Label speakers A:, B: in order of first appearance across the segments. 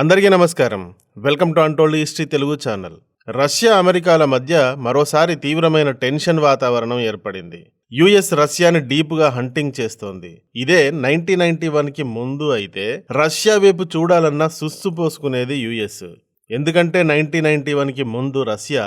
A: అందరికీ నమస్కారం. Welcome to untold history Telugu channel. Russia అమెరికాల మధ్య మరోసారి తీవ్రమైన టెన్షన్ వాతావరణం ఏర్పడింది. యుఎస్ రష్యాని డీప్గా హంటింగ్ చేస్తోంది. ఇదే నైన్టీన్ నైన్టీ వన్కి ముందు అయితే రష్యా వైపు చూడాలన్నా సుస్సు పోసుకునేది యుఎస్. ఎందుకంటే నైన్టీన్ నైన్టీ వన్కి ముందు రష్యా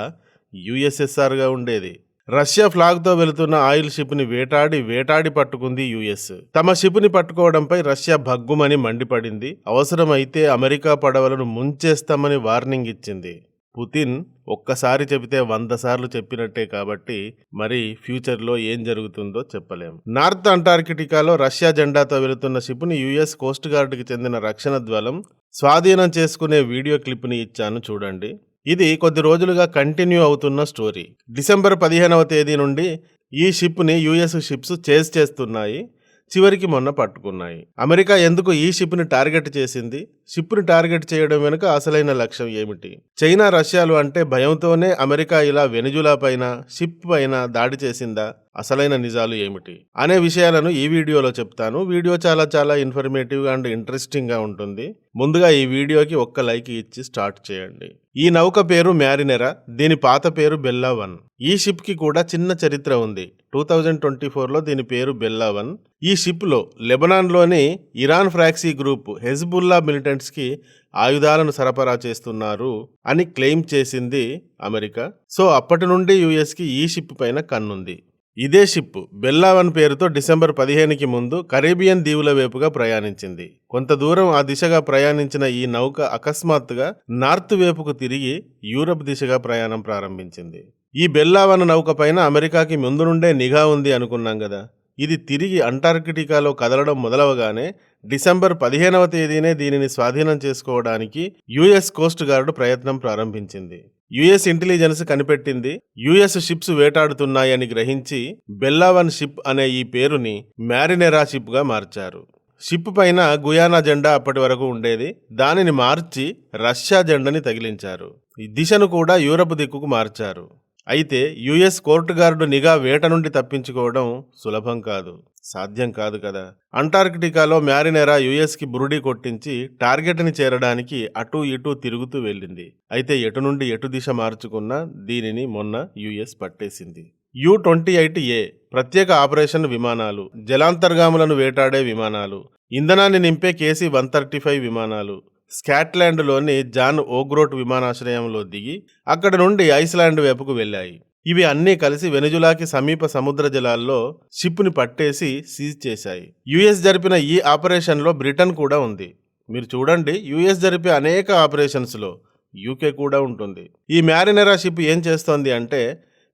A: యుఎస్ఎస్ఆర్గా ఉండేది. రష్యా ఫ్లాగ్తో వెళుతున్న ఆయిల్ షిప్ని వేటాడి వేటాడి పట్టుకుంది యుఎస్. తమ షిప్ని పట్టుకోవడంపై రష్యా భగ్గుమని మండిపడింది. అవసరమైతే అమెరికా పడవలను ముంచేస్తామని వార్నింగ్ ఇచ్చింది. పుతిన్ ఒక్కసారి చెబితే వంద సార్లు చెప్పినట్టే కాబట్టి మరి ఫ్యూచర్లో ఏం జరుగుతుందో చెప్పలేం. నార్త్ అంటార్కిటికాలో రష్యా జెండాతో వెళుతున్న షిప్ని యుఎస్ కోస్ట్ గార్డ్కి చెందిన రక్షణ దళం స్వాధీనం చేసుకునే వీడియో క్లిప్ని ఇచ్చాను చూడండి. ఇది కొద్ది రోజులుగా కంటిన్యూ అవుతున్న స్టోరీ. డిసెంబర్ పదిహేనవ తేదీ నుండి ఈ షిప్ని యుఎస్ షిప్స్ చేజ్ చేస్తున్నాయి. చివరికి మొన్న పట్టుకున్నాయి. అమెరికా ఎందుకు ఈ షిప్ని టార్గెట్ చేసింది? షిప్ని టార్గెట్ చేయడం వెనుక అసలైన లక్ష్యం ఏమిటి? చైనా రష్యాలు అంటే భయంతోనే అమెరికా ఇలా వెనుజులా పైన షిప్ పైన దాడి చేసిందా? అసలైన నిజాలు ఏమిటి? అనే విషయాలను ఈ వీడియోలో చెప్తాను. వీడియో చాలా చాలా ఇన్ఫర్మేటివ్ అండ్ ఇంట్రెస్టింగ్గా ఉంటుంది. ముందుగా ఈ వీడియోకి ఒక్క లైక్ ఇచ్చి స్టార్ట్ చేయండి. ఈ నౌక పేరు మ్యారినెరా. దీని పాత పేరు బెల్లా వన్ ఈ షిప్కి కూడా చిన్న చరిత్ర ఉంది. టూ థౌజండ్ ట్వంటీ ఫోర్లో దీని పేరు బెల్లా వన్ ఈ షిప్లో లెబనాన్లోని ఇరాన్ ఫ్రాక్సీ గ్రూప్ హెజ్బుల్లా మిలిటెంట్స్కి ఆయుధాలను సరఫరా చేస్తున్నారు అని క్లెయిమ్ చేసింది అమెరికా. సో అప్పటి నుండి యుఎస్కి ఈ షిప్ పైన కన్నుంది. ఇదే షిప్ బెల్లావన్ పేరుతో డిసెంబర్ పదిహేనుకి ముందు కరేబియన్ దీవుల వైపుగా ప్రయాణించింది. కొంత దూరం ఆ దిశగా ప్రయాణించిన ఈ నౌక అకస్మాత్తుగా నార్త్ వైపుకు తిరిగి యూరప్ దిశగా ప్రయాణం ప్రారంభించింది. ఈ బెల్లావన్ నౌక పైన అమెరికాకి ముందు నుండే నిఘా ఉంది అనుకున్నాం కదా ఇది తిరిగి అంటార్కిటికాలో కదలడం మొదలవగానే డిసెంబర్ పదిహేనవ తేదీనే దీనిని స్వాధీనం చేసుకోవడానికి యుఎస్ కోస్ట్ గార్డు ప్రయత్నం ప్రారంభించింది. యుఎస్ ఇంటెలిజెన్స్ కనిపెట్టింది. యుఎస్ షిప్స్ వేటాడుతున్నాయని గ్రహించి బెల్లావన్ షిప్ అనే ఈ పేరుని మ్యారినెరా షిప్గా మార్చారు. షిప్ పైన గుయానా జెండా అప్పటి వరకు ఉండేది. దానిని మార్చి రష్యా జెండాని తగిలించారు. ఈ దిశను కూడా యూరప్ దిక్కుకు మార్చారు. అయితే యుఎస్ కోర్టు గార్డు నిఘా వేట నుండి తప్పించుకోవడం సులభం కాదు. సాధ్యం కాదు కదా. అంటార్కిటికాలో మ్యారినెరా యుఎస్కి బురుడి కొట్టించి టార్గెట్ని చేరడానికి అటూ ఇటూ తిరుగుతూ వెళ్ళింది. అయితే ఎటు నుండి ఎటు దిశ మార్చుకున్నా దీనిని మొన్న యుఎస్ పట్టేసింది. యు ట్వంటీ ఎయిట్ ఏ ప్రత్యేక ఆపరేషన్ విమానాలు జలాంతర్గాములను వేటాడే విమానాలు ఇంధనాన్ని నింపే కేసీ వన్ థర్టీ ఫైవ్ విమానాలు స్కాట్లాండ్లోని జాన్ ఓగ్రోట్ విమానాశ్రయంలో దిగి అక్కడ నుండి ఐస్లాండ్ వైపుకు వెళ్ళాయి. ఇవి అన్నీ కలిసి వెనుజులాకి సమీప సముద్ర జలాల్లో షిప్ని పట్టేసి సీజ్ చేశాయి. యుఎస్ జరిపిన ఈ ఆపరేషన్లో బ్రిటన్ కూడా ఉంది. మీరు చూడండి యుఎస్ జరిపే అనేక ఆపరేషన్స్లో యూకే కూడా ఉంటుంది. ఈ మ్యారినెరా షిప్ ఏం చేస్తోంది అంటే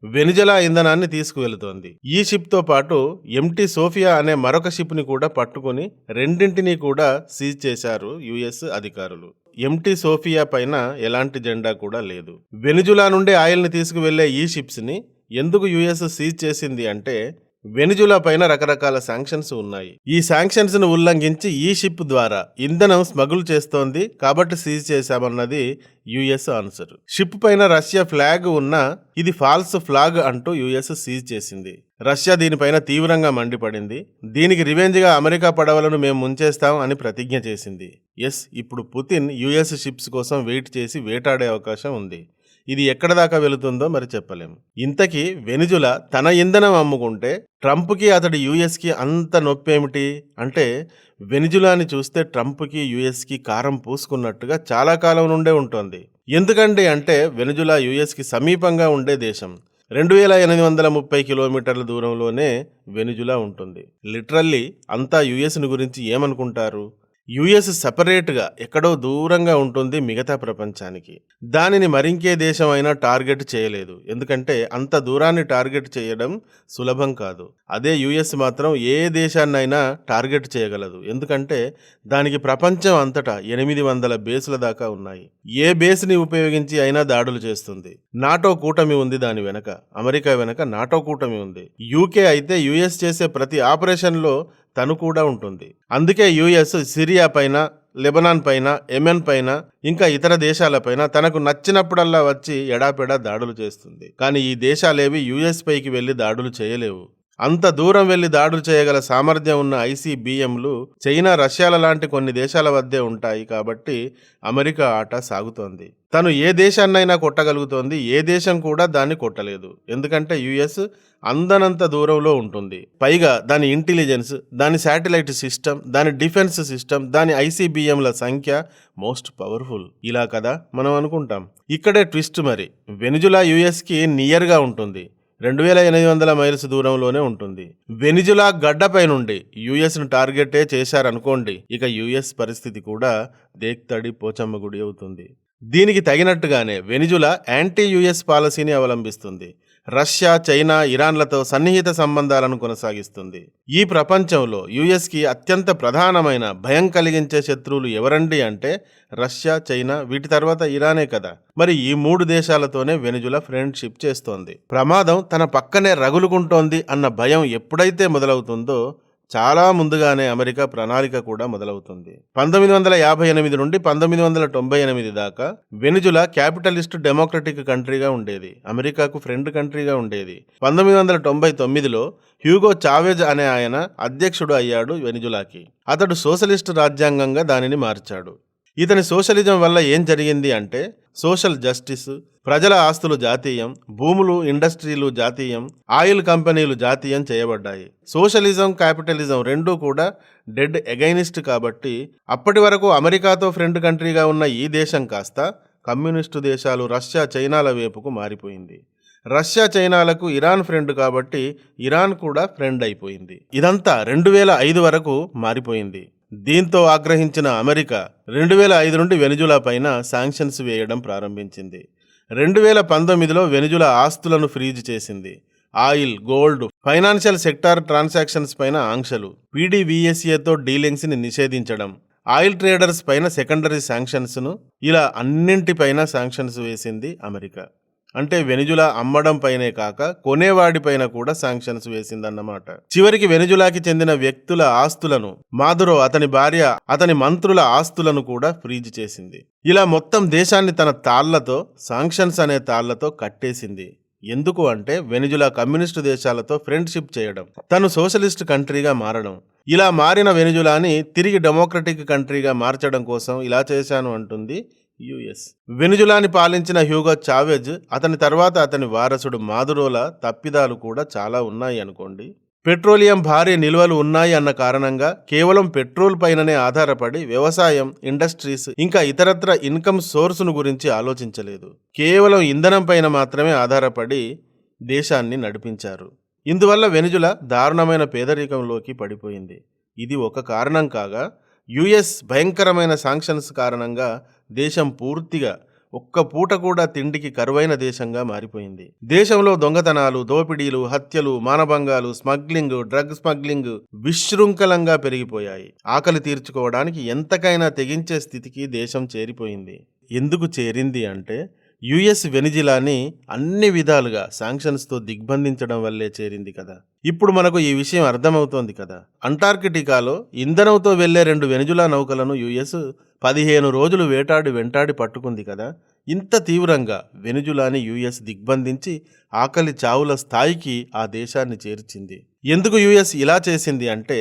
A: వెనిజలా ఇంధనాన్ని తీసుకువెళుతోంది. ఈ షిప్తో పాటు ఎంటీ సోఫియా అనే మరొక షిప్ని కూడా పట్టుకుని రెండింటినీ కూడా సీజ్ చేశారు యుఎస్ అధికారులు. ఎంటీ సోఫియా పైన ఎలాంటి జెండా కూడా లేదు. వెనిజులా నుండి ఆయిల్ని తీసుకువెళ్ళే ఈ షిప్స్ని ఎందుకు యుఎస్ సీజ్ చేసింది అంటే వెనుజులా పైన రకరకాల శాంక్షన్స్ ఉన్నాయి. ఈ శాంక్షన్స్ను ఉల్లంఘించి ఈ షిప్ ద్వారా ఇంధనం స్మగుల్ చేస్తోంది కాబట్టి సీజ్ చేశామన్నది యుఎస్ ఆన్సర్ షిప్ పైన రష్యా ఫ్లాగ్ ఉన్న ఇది ఫాల్స్ ఫ్లాగ్ అంటూ యుఎస్ సీజ్ చేసింది. రష్యా దీనిపైన తీవ్రంగా మండిపడింది. దీనికి రివెంజ్గా అమెరికా పడవలను మేము ముంచేస్తాం అని ప్రతిజ్ఞ చేసింది. ఎస్ ఇప్పుడు పుతిన్ యుఎస్ షిప్స్ కోసం వెయిట్ చేసి వేటాడే అవకాశం ఉంది. ఇది ఎక్కడ దాకా వెళుతుందో మరి చెప్పలేం. ఇంతకీ వెనుజుల తన ఇంధనం అమ్ముకుంటే ట్రంప్కి అతడి యుఎస్కి అంత నొప్పేమిటి? అంటే వెనుజులాని చూస్తే ట్రంప్కి యుఎస్కి కారం పూసుకున్నట్టుగా చాలా కాలం నుండే ఉంటుంది. ఎందుకండి అంటే వెనుజులా యుఎస్కి సమీపంగా ఉండే దేశం. రెండు వేల ఎనిమిది వందల ముప్పై కిలోమీటర్ల దూరంలోనే వెనుజులా ఉంటుంది. లిటరల్లీ అంతా యుఎస్ని గురించి ఏమనుకుంటారు? యుఎస్ సపరేట్గా ఎక్కడో దూరంగా ఉంటుంది మిగతా ప్రపంచానికి. దానిని మరింకే దేశం అయినా టార్గెట్ చేయలేదు. ఎందుకంటే అంత దూరాన్ని టార్గెట్ చేయడం సులభం కాదు. అదే యుఎస్ మాత్రం ఏ దేశాన్నైనా టార్గెట్ చేయగలదు. ఎందుకంటే దానికి ప్రపంచం అంతటా ఎనిమిది వందల బేసుల దాకా ఉన్నాయి. ఏ బేస్ని ఉపయోగించి అయినా దాడులు చేస్తుంది. నాటో కూటమి ఉంది దాని వెనక. అమెరికా వెనక నాటో కూటమి ఉంది. యూకే అయితే యుఎస్ చేసే ప్రతి ఆపరేషన్లో తను కూడా ఉంటుంది. అందుకే యుఎస్ సిరియా పైన లెబనాన్ పైన ఎమెన్ పైన ఇంకా ఇతర దేశాలపైన తనకు నచ్చినప్పుడల్లా వచ్చి ఎడాపెడా దాడులు చేస్తుంది. కానీ ఈ దేశాలేవి యుఎస్ పైకి వెళ్ళి దాడులు చేయలేవు. అంత దూరం వెళ్ళి దాడులు చేయగల సామర్థ్యం ఉన్న ఐసీబీఎంలు చైనా రష్యాల లాంటి కొన్ని దేశాల వద్దే ఉంటాయి కాబట్టి అమెరికా ఆట సాగుతోంది. తను ఏ దేశాన్నైనా కొట్టగలుగుతోంది. ఏ దేశం కూడా దాన్ని కొట్టలేదు. ఎందుకంటే యుఎస్ అందనంత దూరంలో ఉంటుంది. పైగా దాని ఇంటెలిజెన్స్ దాని శాటిలైట్ సిస్టమ్ దాని డిఫెన్స్ సిస్టమ్ దాని ఐసీబీఎంల సంఖ్య మోస్ట్ పవర్ఫుల్. ఇలా కదా మనం అనుకుంటాం. ఇక్కడే ట్విస్ట్ మరి. వెనుజులా యుఎస్కి నియర్గా ఉంటుంది. రెండు వేల ఎనిమిది వందల మైల్స్ దూరంలోనే ఉంటుంది. వెనిజులా గడ్డపై నుండి యుఎస్ను టార్గెటే చేశారనుకోండి ఇక యుఎస్ పరిస్థితి కూడా దేక్తడి పోచమ్మ గుడి అవుతుంది. దీనికి తగినట్టుగానే వెనిజులా యాంటీ యుఎస్ పాలసీని అవలంబిస్తుంది. రష్యా చైనా ఇరాన్లతో సన్నిహిత సంబంధాలను కొనసాగిస్తుంది. ఈ ప్రపంచంలో యుఎస్కి అత్యంత ప్రధానమైన భయం కలిగించే శత్రువులు ఎవరండి అంటే రష్యా చైనా వీటి తర్వాత ఇరానే కదా. మరి ఈ మూడు దేశాలతోనే వెనుజుల ఫ్రెండ్షిప్ చేస్తోంది. ప్రమాదం తన పక్కనే రగులుకుంటోంది అన్న భయం ఎప్పుడైతే మొదలవుతుందో చాలా ముందుగానే అమెరికా ప్రణాళిక కూడా మొదలవుతుంది. పంతొమ్మిది వందల యాభై ఎనిమిది నుండి పంతొమ్మిది వందల తొంభై ఎనిమిది దాకా వెనుజులా క్యాపిటలిస్ట్ డెమోక్రటిక్ కంట్రీగా ఉండేది. అమెరికాకు ఫ్రెండ్ కంట్రీగా ఉండేది. పంతొమ్మిది వందల తొంభై తొమ్మిదిలో హ్యూగో చావేజ్ అనే ఆయన అధ్యక్షుడు అయ్యాడు వెనుజులాకి. అతడు సోషలిస్ట్ రాజ్యాంగంగా దానిని మార్చాడు. ఇతని సోషలిజం వల్ల ఏం జరిగింది అంటే సోషల్ జస్టిస్ ప్రజల ఆస్తులు జాతీయం భూములు ఇండస్ట్రీలు జాతీయం ఆయిల్ కంపెనీలు జాతీయం చేయబడ్డాయి. సోషలిజం క్యాపిటలిజం రెండూ కూడా డెడ్ ఎగైనిస్ట్ కాబట్టి అప్పటి వరకు అమెరికాతో ఫ్రెండ్ కంట్రీగా ఉన్న ఈ దేశం కాస్త కమ్యూనిస్టు దేశాలు రష్యా చైనాల వైపుకు మారిపోయింది. రష్యా చైనాలకు ఇరాన్ ఫ్రెండ్ కాబట్టి ఇరాన్ కూడా ఫ్రెండ్ అయిపోయింది. ఇదంతా రెండు వేల ఐదు వరకు మారిపోయింది. దీంతో ఆగ్రహించిన అమెరికా రెండు వేల ఐదు నుండి వెనుజులా పైన శాంక్షన్స్ వేయడం ప్రారంభించింది. రెండు వేల పంతొమ్మిదిలో వెనుజులా ఆస్తులను ఫ్రీజ్ చేసింది. Oil gold financial sector transactions పైన ఆంక్షలు పీడీవీఎస్ఏతో డీలింగ్స్ని నిషేధించడం ఆయిల్ ట్రేడర్స్ పైన సెకండరీ శాంక్షన్స్ను ఇలా అన్నింటిపైన శాంక్షన్స్ వేసింది అమెరికా. అంటే వెనిజులా అమ్మడం పైనే కాక కొనేవాడిపైన కూడా శాంక్షన్స్ వేసిందన్నమాట. చివరికి వెనుజులాకి చెందిన వ్యక్తుల ఆస్తులను మాదురో అతని భార్య అతని మంత్రుల ఆస్తులను కూడా ఫ్రీజ్ చేసింది. ఇలా మొత్తం దేశాన్ని తన తాళ్ళతో శాంక్షన్స్ అనే తాళ్ళతో కట్టేసింది. ఎందుకు అంటే వెనుజులా కమ్యూనిస్టు దేశాలతో ఫ్రెండ్షిప్ చేయడం. తను సోషలిస్ట్ కంట్రీగా మారడం. ఇలా మారిన వెనుజులాని తిరిగి డెమోక్రటిక్ కంట్రీగా మార్చడం కోసం ఇలా చేశాను అంటుంది యుఎస్. వెనుజులాని పాలించిన హ్యూగో చావెజ్ అతని తర్వాత అతని వారసుడు మాదురోల తప్పిదాలు కూడా చాలా ఉన్నాయి అనుకోండి. పెట్రోలియం భారీ నిల్వలు ఉన్నాయి అన్న కారణంగా కేవలం పెట్రోల్ పైననే ఆధారపడి వ్యవసాయం ఇండస్ట్రీస్ ఇంకా ఇతరత్ర ఇన్కమ్ సోర్సును గురించి ఆలోచించలేదు. కేవలం ఇంధనం పైన మాత్రమే ఆధారపడి దేశాన్ని నడిపించారు. ఇందువల్ల వెనుజుల దారుణమైన పేదరికంలోకి పడిపోయింది. ఇది ఒక కారణం కాగా యుఎస్ భయంకరమైన శాంక్షన్స్ కారణంగా దేశం పూర్తిగా ఒక్క పూట కూడా తిండికి కరువైన దేశంగా మారిపోయింది. దేశంలో దొంగతనాలు దోపిడీలు హత్యలు మానభంగాలు స్మగ్లింగ్ డ్రగ్ స్మగ్లింగ్ విశృంఖలంగా పెరిగిపోయాయి. ఆకలి తీర్చుకోవడానికి ఎంతకైనా తెగించే స్థితికి దేశం చేరిపోయింది. ఎందుకు చేరింది అంటే యుఎస్ వెనిజిలాని అన్ని విధాలుగా శాంక్షన్స్తో దిగ్బంధించడం వల్లే చేరింది కదా. ఇప్పుడు మనకు ఈ విషయం అర్థమవుతోంది కదా. అంటార్కిటికాలో ఇంధనంతో వెళ్ళే రెండు వెనుజులా నౌకలను యుఎస్ పదిహేను రోజులు వేటాడి వెంటాడి పట్టుకుంది కదా. ఇంత తీవ్రంగా వెనుజులాని యుఎస్ దిగ్బంధించి ఆకలి చావుల స్థాయికి ఆ దేశాన్ని చేర్చింది. ఎందుకు యుఎస్ ఇలా చేసింది అంటే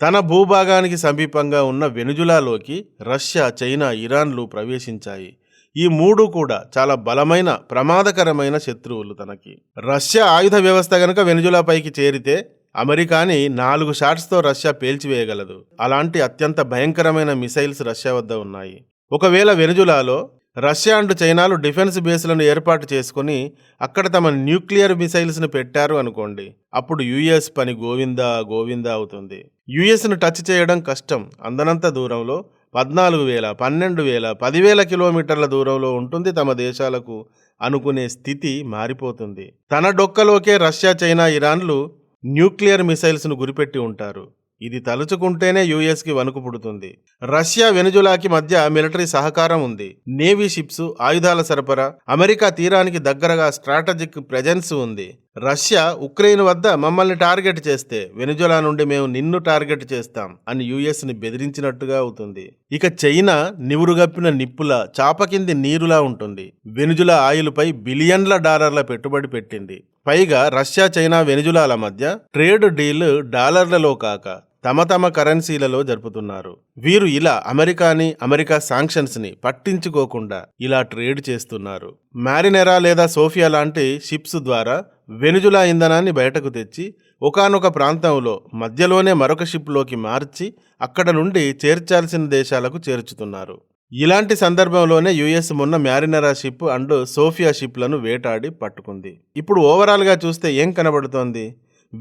A: తన భూభాగానికి సమీపంగా ఉన్న వెనుజులాలోకి రష్యా చైనా ఇరాన్లు ప్రవేశించాయి. ఈ మూడు కూడా చాలా బలమైన ప్రమాదకరమైన శత్రువులు తనకి. రష్యా ఆయుధ వ్యవస్థ గనుక వెనుజులాపైకి చేరితే అమెరికాని నాలుగు షాట్స్తో రష్యా పేల్చివేయగలదు. అలాంటి అత్యంత భయంకరమైన మిసైల్స్ రష్యా వద్ద ఉన్నాయి. ఒకవేళ వెనుజులాలో రష్యా అండ్ చైనాలు డిఫెన్స్ బేస్లను ఏర్పాటు చేసుకుని అక్కడ తమ న్యూక్లియర్ మిసైల్స్ను పెట్టారు అనుకోండి అప్పుడు యుఎస్ పని గోవిందా గోవిందా అవుతుంది. యుఎస్ను టచ్ చేయడం కష్టం అందనంత దూరంలో పద్నాలుగు వేల పన్నెండు వేల పదివేల కిలోమీటర్ల దూరంలో ఉంటుంది తమ దేశాలకు అనుకునే స్థితి మారిపోతుంది. తన డొక్కలోకే రష్యా చైనా ఇరాన్లు న్యూక్లియర్ మిసైల్స్ను గురిపెట్టి ఉంటారు. ఇది తలుచుకుంటేనే యుఎస్కి వణుకు పుడుతుంది. రష్యా వెనుజులాకి మధ్య మిలిటరీ సహకారం ఉంది. నేవీ షిప్స్ ఆయుధాల సరఫరా అమెరికా తీరానికి దగ్గరగా స్ట్రాటజిక్ ప్రెజెన్స్ ఉంది. రష్యా ఉక్రెయిన్ వద్ద మమ్మల్ని టార్గెట్ చేస్తే వెనుజులా నుండి మేము నిన్ను టార్గెట్ చేస్తాం అని యుఎస్ని బెదిరించినట్టుగా అవుతుంది. ఇక చైనా నివురుగప్పిన నిప్పుల చాప కింది నీరులా ఉంటుంది. వెనుజులా ఆయిల్పై బిలియన్ల డాలర్ల పెట్టుబడి పెట్టింది. పైగా రష్యా చైనా వెనుజులాల మధ్య ట్రేడ్ డీల్ డాలర్లలో కాక తమ తమ కరెన్సీలలో జరుపుతున్నారు. వీరు ఇలా అమెరికాని అమెరికా శాంక్షన్స్ని పట్టించుకోకుండా ఇలా ట్రేడ్ చేస్తున్నారు. మ్యారినెరా లేదా సోఫియా లాంటి షిప్స్ ద్వారా వెనుజులా ఇంధనాన్ని బయటకు తెచ్చి ఒకానొక ప్రాంతంలో మధ్యలోనే మరొక షిప్లోకి మార్చి అక్కడ నుండి చేర్చాల్సిన దేశాలకు చేర్చుతున్నారు. ఇలాంటి సందర్భంలోనే యుఎస్ మొన్న మ్యారినరా షిప్ అండ్ సోఫియా షిప్లను వేటాడి పట్టుకుంది. ఇప్పుడు ఓవరాల్గా చూస్తే ఏం కనబడుతోంది?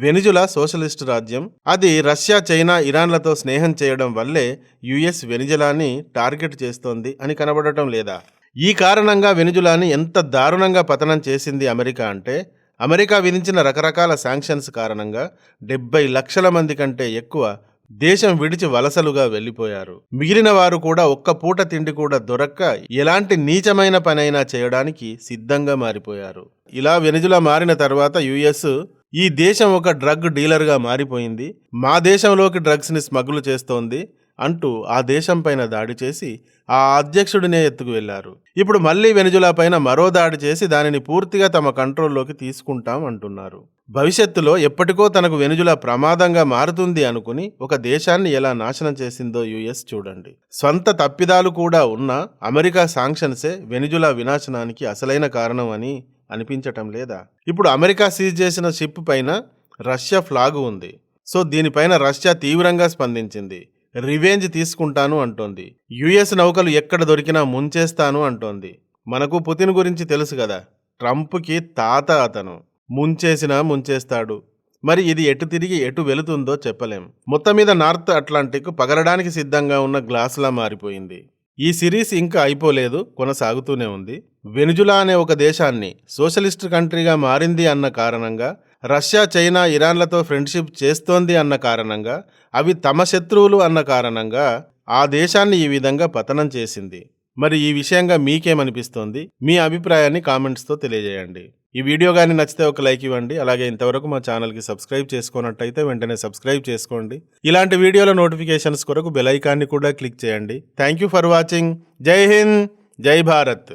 A: వెనిజులా సోషలిస్ట్ రాజ్యం. అది రష్యా చైనా ఇరాన్లతో స్నేహం చేయడం వల్లే యుఎస్ వెనిజులాని టార్గెట్ చేస్తోంది అని కనబడటం లేదా? ఈ కారణంగా వెనిజులాని ఎంత దారుణంగా పతనం చేసింది అమెరికా అంటే అమెరికా విధించిన రకరకాల శాంక్షన్స్ కారణంగా డెబ్బై లక్షల మంది కంటే ఎక్కువ దేశం విడిచి వలసలుగా వెళ్ళిపోయారు. మిగిలిన వారు కూడా ఒక్క పూట తిండి కూడా దొరక్క ఎలాంటి నీచమైన పనైనా చేయడానికి సిద్ధంగా మారిపోయారు. ఇలా వెనుజులా మారిన తర్వాత యుఎస్ ఈ దేశం ఒక డ్రగ్ డీలర్గా మారిపోయింది. మా దేశంలోకి డ్రగ్స్ని స్మగ్లు చేస్తోంది అంటూ ఆ దేశం పైన దాడి చేసి ఆ అధ్యక్షుడినే ఎత్తుకు వెళ్ళారు ఇప్పుడు మళ్ళీ వెనుజులా పైన మరో దాడి చేసి దానిని పూర్తిగా తమ కంట్రోల్లోకి తీసుకుంటాం అంటున్నారు. భవిష్యత్తులో ఎప్పటికో తనకు వెనుజులా ప్రమాదంగా మారుతుంది అనుకుని ఒక దేశాన్ని ఎలా నాశనం చేసిందో యుఎస్ చూడండి. స్వంత తప్పిదాలు కూడా ఉన్న అమెరికా శాంక్షన్సే వెనుజులా వినాశనానికి అసలైన కారణం అని అనిపించటం లేదా? ఇప్పుడు అమెరికా సీజ్ చేసిన షిప్ పైన రష్యా ఫ్లాగ్ ఉంది. సో దీనిపైన రష్యా తీవ్రంగా స్పందించింది. రివెంజ్ తీసుకుంటాను అంటోంది. యుఎస్ నౌకలు ఎక్కడ దొరికినా ముంచేస్తాను అంటోంది. మనకు పుతిన్ గురించి తెలుసు కదా? ట్రంప్కి తాత అతను. ముంచేసినా ముంచేస్తాడు. మరి ఇది ఎటు తిరిగి ఎటు వెళుతుందో చెప్పలేం. మొత్తం మీద నార్త్ అట్లాంటిక్ పగలడానికి సిద్ధంగా ఉన్న గ్లాసులా మారిపోయింది. ఈ సిరీస్ ఇంకా అయిపోలేదు కొనసాగుతూనే ఉంది. వెనుజులా అనే ఒక దేశాన్ని సోషలిస్ట్ కంట్రీగా మారింది అన్న కారణంగా రష్యా చైనా ఇరాన్లతో ఫ్రెండ్షిప్ చేస్తోంది అన్న కారణంగా అవి తమ శత్రువులు అన్న కారణంగా ఆ దేశాన్ని ఈ విధంగా పతనం చేసింది. మరి ఈ విషయంగా మీకేమనిపిస్తోంది? మీ అభిప్రాయాన్ని కామెంట్స్తో తెలియజేయండి. ఈ వీడియో కానీ నచ్చితే ఒక లైక్ ఇవ్వండి. అలాగే ఇంతవరకు మా ఛానల్కి సబ్స్క్రైబ్ చేసుకున్నట్టయితే వెంటనే సబ్స్క్రైబ్ చేసుకోండి. ఇలాంటి వీడియోల నోటిఫికేషన్స్ కొరకు బెల్ ఐకాన్ని కూడా క్లిక్ చేయండి. Thank you for watching. Jai Hind. Jai Bharat.